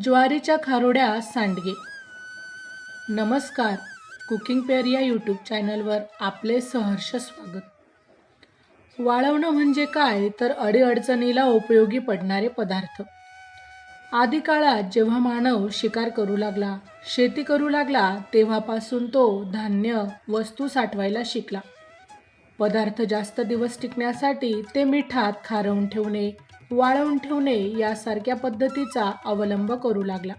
ज्वारीच्या खारोड्या सांडगे. नमस्कार कुकिंग पेअर या यूट्यूब चॅनलवर आपले सहर्ष स्वागत. वाळवणं म्हणजे काय तर अडीअडचणीला उपयोगी पडणारे पदार्थ. आधी काळात जेव्हा मानव शिकार करू लागला शेती करू लागला तेव्हापासून तो धान्य वस्तू साठवायला शिकला. पदार्थ जास्त दिवस टिकण्यासाठी ते मिठात खारवून ठेवणे वाळवून ठेवणे यासारख्या पद्धतीचा अवलंब करू लागला.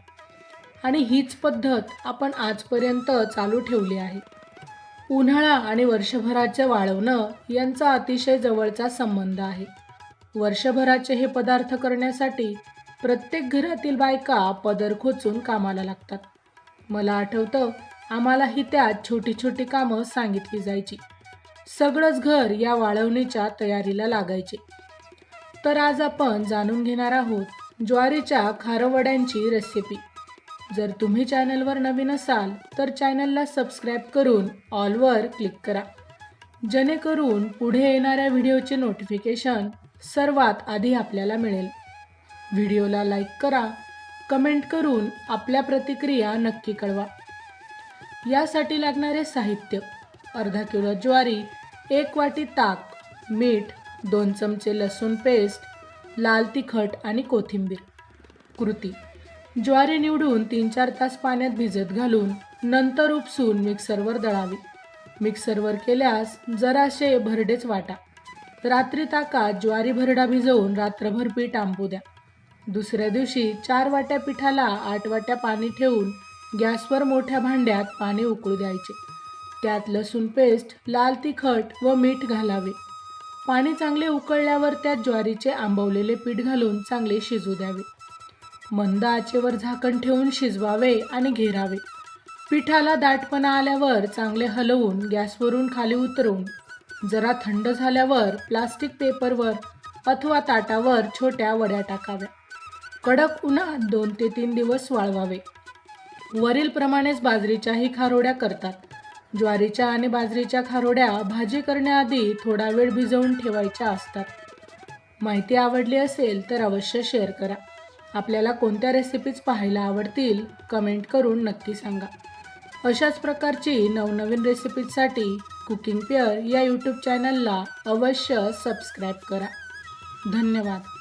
आणि हीच पद्धत आपण आजपर्यंत चालू ठेवली आहे. उन्हाळा आणि वर्षभराचे वाळवणं यांचा अतिशय जवळचा संबंध आहे. वर्षभराचे हे पदार्थ करण्यासाठी प्रत्येक घरातील बायका पदर खोचून कामाला लागतात. मला आठवतं आम्हालाही त्यात छोटी छोटी कामं सांगितली जायची. सगळंच घर या वाळवणीच्या तयारीला लागायचे. तर आज आपण जाणून घेणार आहोत ज्वारीच्या खारवड्यांची रेसिपी जर तुम्ही चॅनलवर नवीन असाल तर चॅनलला सबस्क्राईब करून ऑलवर क्लिक करा. जेणेकरून पुढे येणाऱ्या व्हिडिओचे नोटिफिकेशन सर्वात आधी आपल्याला मिळेल. व्हिडिओला लाईक करा कमेंट करून आपल्या प्रतिक्रिया नक्की कळवा. यासाठी लागणारे साहित्य अर्धा किलो ज्वारी एक वाटी ताक मीठ दोन चमचे लसूण पेस्ट लाल तिखट आणि कोथिंबीर. कृती. ज्वारी निवडून तीन चार तास पाण्यात भिजत घालून नंतर उपसून मिक्सरवर दळावी. मिक्सरवर केल्यास जराशे भरडेच वाटा. रात्री ताकात ज्वारी भरडा भिजवून रात्रभर पीठ आंबू द्या. दुसऱ्या दिवशी चार वाट्या पिठाला आठ वाट्या पाणी ठेवून गॅसवर मोठ्या भांड्यात पाणी उकळू द्यायचे. त्यात लसूण पेस्ट लाल तिखट व मीठ घालावे. पाणी चांगले उकळल्यावर त्यात ज्वारीचे आंबवलेले पीठ घालून चांगले शिजू द्यावे. मंद आचेवर झाकण ठेवून शिजवावे आणि घेरावे. पिठाला दाटपणा आल्यावर चांगले हलवून गॅसवरून खाली उतरून जरा थंड झाल्यावर प्लास्टिक पेपरवर अथवा ताटावर छोट्या वड्या टाकाव्या. कडक उन्हात दोन ते तीन दिवस वाळवावे. वरीलप्रमाणेच बाजरीच्याही खारोड्या करतात. ज्वारीच्या आणि बाजरीच्या खारोड्या भाजी करण्याआधी थोडा वेळ भिजवून ठेवायच्या असतात. माहिती आवडली असेल तर अवश्य शेअर करा. आपल्याला कोणत्या रेसिपीज पाहायला आवडतील कमेंट करून नक्की सांगा. अशाच प्रकारची नवनवीन रेसिपीजसाठी कुकिंग पेअर या यूट्यूब चॅनलला अवश्य सबस्क्राईब करा. धन्यवाद.